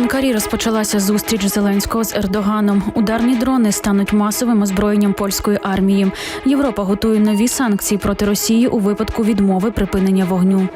Анкарі розпочалася зустріч Зеленського з Ердоганом. Ударні дрони стануть масовим озброєнням польської армії. Європа готує нові санкції проти Росії у випадку відмови припинення вогню.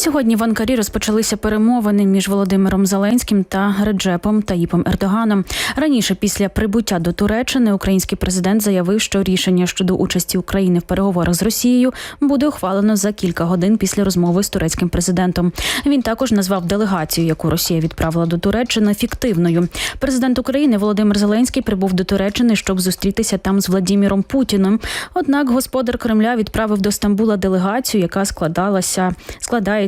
Сьогодні в Анкарі розпочалися перемовини між Володимиром Зеленським та Реджепом Таїпом Ердоганом. Раніше, після прибуття до Туреччини, український президент заявив, що рішення щодо участі України в переговорах з Росією буде ухвалено за кілька годин після розмови з турецьким президентом. Він також назвав делегацію, яку Росія відправила до Туреччини, фіктивною. Президент України Володимир Зеленський прибув до Туреччини, щоб зустрітися там з Владіміром Путіним. Однак господар Кремля відправив до Стамбула делегацію, яка складалася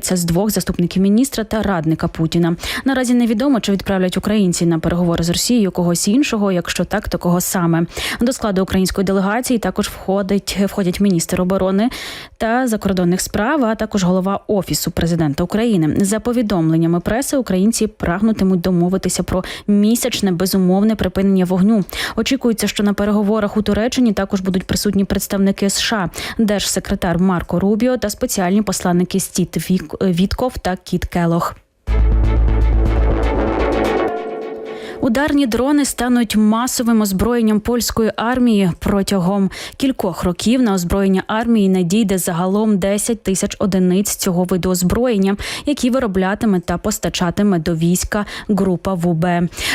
складається з двох заступників міністра та радника Путіна. Наразі невідомо, чи відправлять українці на переговори з Росією когось іншого. Якщо так, то кого саме до складу української делегації також входить входять міністр оборони та закордонних справ, а також голова офісу президента України. За повідомленнями преси, українці прагнутимуть домовитися про місячне безумовне припинення вогню. Очікується, що на переговорах у Туреччині також будуть присутні представники США, держсекретар Марко Рубіо та спеціальні посланники Стіт Вік- Вітков та Кіт Келох. Ударні дрони стануть масовим озброєнням польської армії протягом кількох років. На озброєння армії надійде загалом 10 тисяч одиниць цього виду озброєння, які вироблятиме та постачатиме до війська група ВУБ.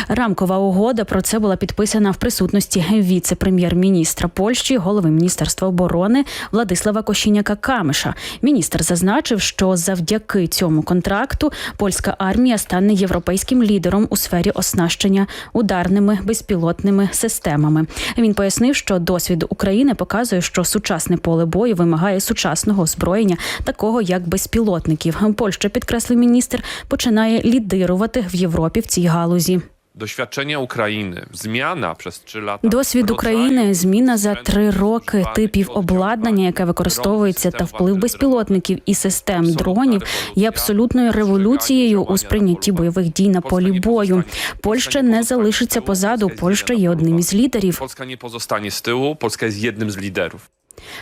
Рамкова угода про це була підписана в присутності віце-прем'єр-міністра Польщі, голови міністерства оборони Владислава Кощіняка Камиша. Міністр зазначив, що завдяки цьому контракту польська армія стане європейським лідером у сфері оснащення ударними безпілотними системами. Він пояснив, що досвід України показує, що сучасне поле бою вимагає сучасного озброєння, такого як безпілотників. Польща, підкреслив міністр, починає лідирувати в Європі в цій галузі. Doświadczenia Ukrainy, zmiana przez trzy lata. Досвід України, зміна за три роки типів обладнання, яке використовується, та вплив безпілотників і систем дронів є абсолютною революцією у сприйнятті бойових дій на полі бою. Польща не залишиться позаду. Польща є одним із лідерів. Polska nie pozostanie z tyłu, Polska jest jednym z liderów.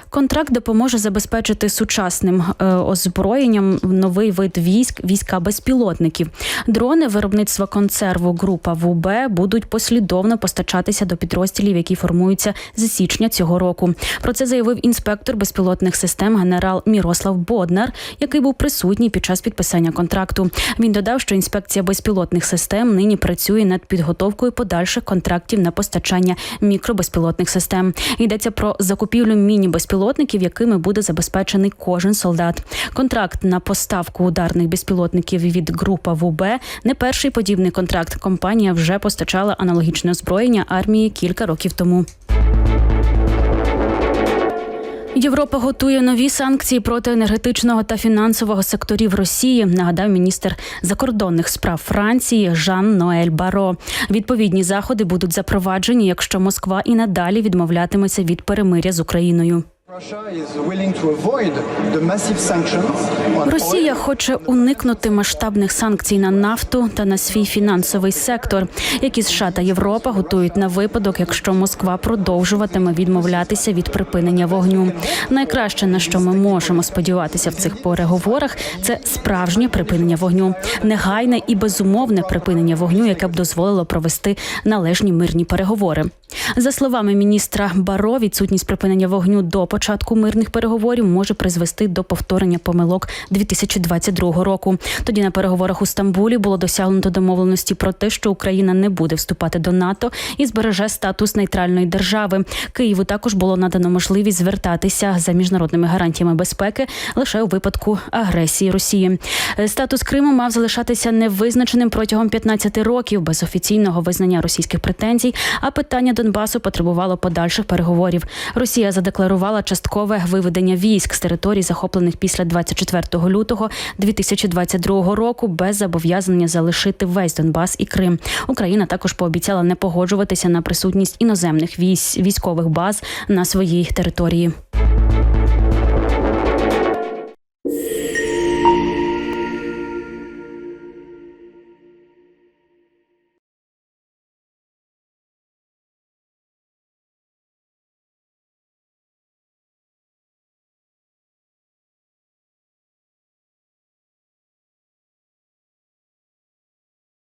Контракт допоможе забезпечити сучасним е, озброєнням новий вид військ війська безпілотників. Дрони виробництва консерву група ВУБ будуть послідовно постачатися до підрозділів, які формуються з січня цього року. Про це заявив інспектор безпілотних систем генерал Мірослав Боднар, який був присутній під час підписання контракту. Він додав, що інспекція безпілотних систем нині працює над підготовкою подальших контрактів на постачання мікробезпілотних систем. Йдеться про закупівлю міні-безпілотників, якими буде забезпечений кожен солдат. Контракт на поставку ударних безпілотників від група ВУБ не перший подібний контракт. Компанія вже постачала аналогічне озброєння армії кілька років тому. Європа готує нові санкції проти енергетичного та фінансового секторів Росії. Нагадав міністр закордонних справ Франції Жан Ноель Баро. Відповідні заходи будуть запроваджені, якщо Москва і надалі відмовлятиметься від перемиря з Україною. Росія хоче уникнути масштабних санкцій на нафту та на свій фінансовий сектор, які США та Європа готують на випадок, якщо Москва продовжуватиме відмовлятися від припинення вогню. Найкраще на що ми можемо сподіватися в цих переговорах, це справжнє припинення вогню, негайне і безумовне припинення вогню, яке б дозволило провести належні мирні переговори. За словами міністра Баро, відсутність припинення вогню до початку мирних переговорів може призвести до повторення помилок 2022 року. Тоді на переговорах у Стамбулі було досягнуто домовленості про те, що Україна не буде вступати до НАТО і збереже статус нейтральної держави. Києву також було надано можливість звертатися за міжнародними гарантіями безпеки лише у випадку агресії Росії. Е, Статус Криму мав залишатися невизначеним протягом 15 років без офіційного визнання російських претензій. А питання Донбасу потребувало подальших переговорів. Росія задекларувала часткове виведення військ з територій, захоплених після 24 лютого 2022 року, без зобов'язання залишити весь Донбас і Крим. Україна також пообіцяла не погоджуватися на присутність іноземних військ військових баз на своїй території.